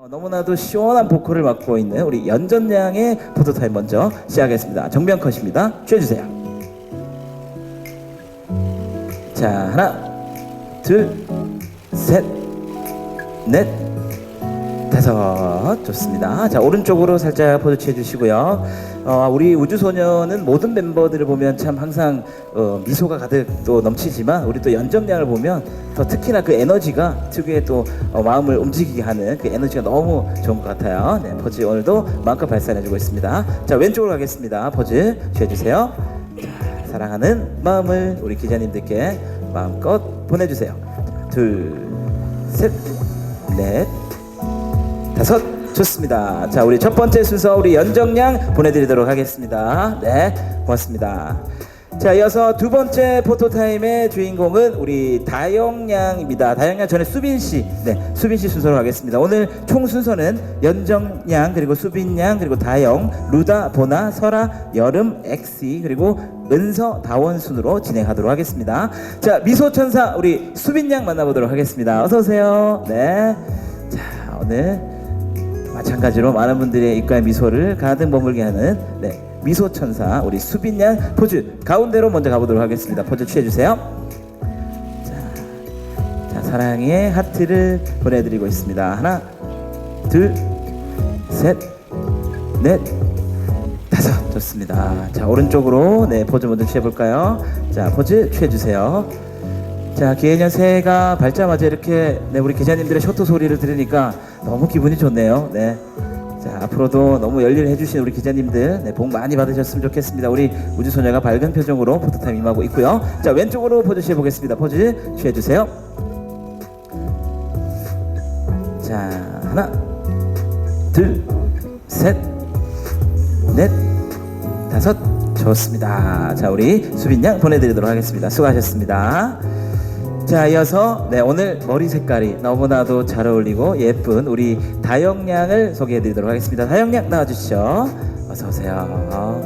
어, 너무나도 시원한 보컬을 맡고 있는 우리 연전 양의 포토타임 먼저 시작하겠습니다. 정면 컷입니다. 취해주세요. 자 하나, 둘, 셋, 넷, 다섯 좋습니다. 자 오른쪽으로 살짝 포즈 취해 주시고요. 어, 우리 우주소녀는 모든 멤버들을 보면 참 항상 어, 미소가 가득 또 넘치지만 우리 또 연정량을 보면 더 특히나 그 에너지가 특유의 또 어, 마음을 움직이게 하는 그 에너지가 너무 좋은 것 같아요. 네, 포즈 오늘도 마음껏 발산해주고 있습니다. 자 왼쪽으로 가겠습니다. 포즈 취해주세요. 자, 사랑하는 마음을 우리 기자님들께 마음껏 보내주세요. 자, 둘, 셋, 넷, 다섯 좋습니다. 자 우리 첫 번째 순서 우리 연정양 보내드리도록 하겠습니다. 네 고맙습니다. 자 이어서 두 번째 포토타임의 주인공은 우리 다영양입니다. 다영양 전에 수빈 씨, 네 수빈 씨 순서로 가겠습니다. 오늘 총 순서는 연정양 그리고 수빈양 그리고 다영, 루다, 보나, 설아, 여름, 엑시 그리고 은서, 다원 순으로 진행하도록 하겠습니다. 자 미소천사 우리 수빈양 만나보도록 하겠습니다. 어서 오세요. 네. 자 오늘 마찬가지로 많은 분들의 입가에 미소를 가득 머물게 하는 네, 미소 천사 우리 수빈 양 포즈 가운데로 먼저 가보도록 하겠습니다. 포즈 취해 주세요. 자, 자 사랑의 하트를 보내드리고 있습니다. 하나, 둘, 셋, 넷, 다섯 좋습니다. 자 오른쪽으로 네 포즈 먼저 취해 볼까요? 자 포즈 취해 주세요. 자, 기해년 새해가 밝자마자 이렇게 네, 우리 기자님들의 쇼트 소리를 들으니까 너무 기분이 좋네요. 네. 자, 앞으로도 너무 열일해 주신 우리 기자님들 네, 복 많이 받으셨으면 좋겠습니다. 우리 우주 소녀가 밝은 표정으로 포토타임 임하고 있고요. 자, 왼쪽으로 포즈 취해 보겠습니다. 포즈 취해 주세요. 자, 하나, 둘, 셋, 넷, 다섯. 좋습니다. 자, 우리 수빈 양 보내드리도록 하겠습니다. 수고하셨습니다. 자 이어서 네 오늘 머리 색깔이 너무나도 잘 어울리고 예쁜 우리 다영 양을 소개해 드리도록 하겠습니다. 다영 양 나와 주시죠. 어서 오세요.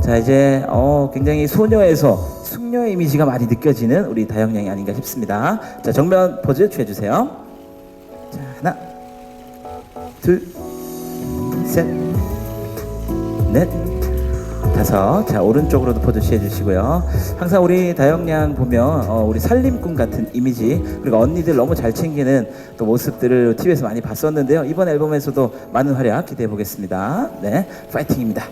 자 이제 어 굉장히 소녀에서 숙녀의 이미지가 많이 느껴지는 우리 다영 양이 아닌가 싶습니다. 자 정면 포즈 취해 주세요. 자 하나, 둘, 셋, 넷. 다섯. 자 오른쪽으로도 포즈 취해 주시고요. 항상 우리 다영양 보면 어, 우리 살림꾼 같은 이미지 그리고 언니들 너무 잘 챙기는 또 모습들을 TV에서 많이 봤었는데요. 이번 앨범에서도 많은 활약 기대해 보겠습니다. 네, 파이팅입니다.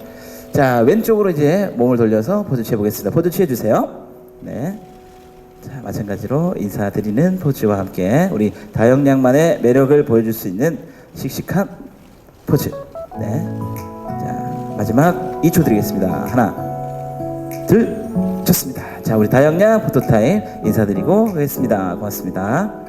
자 왼쪽으로 이제 몸을 돌려서 포즈 취해 보겠습니다. 포즈 취해 주세요. 네. 자 마찬가지로 인사드리는 포즈와 함께 우리 다영양만의 매력을 보여줄 수 있는 씩씩한 포즈. 네. 자 마지막 2초 드리겠습니다. 하나, 둘, 좋습니다. 자 우리 다영양 포토타임 인사드리고 가겠습니다. 고맙습니다.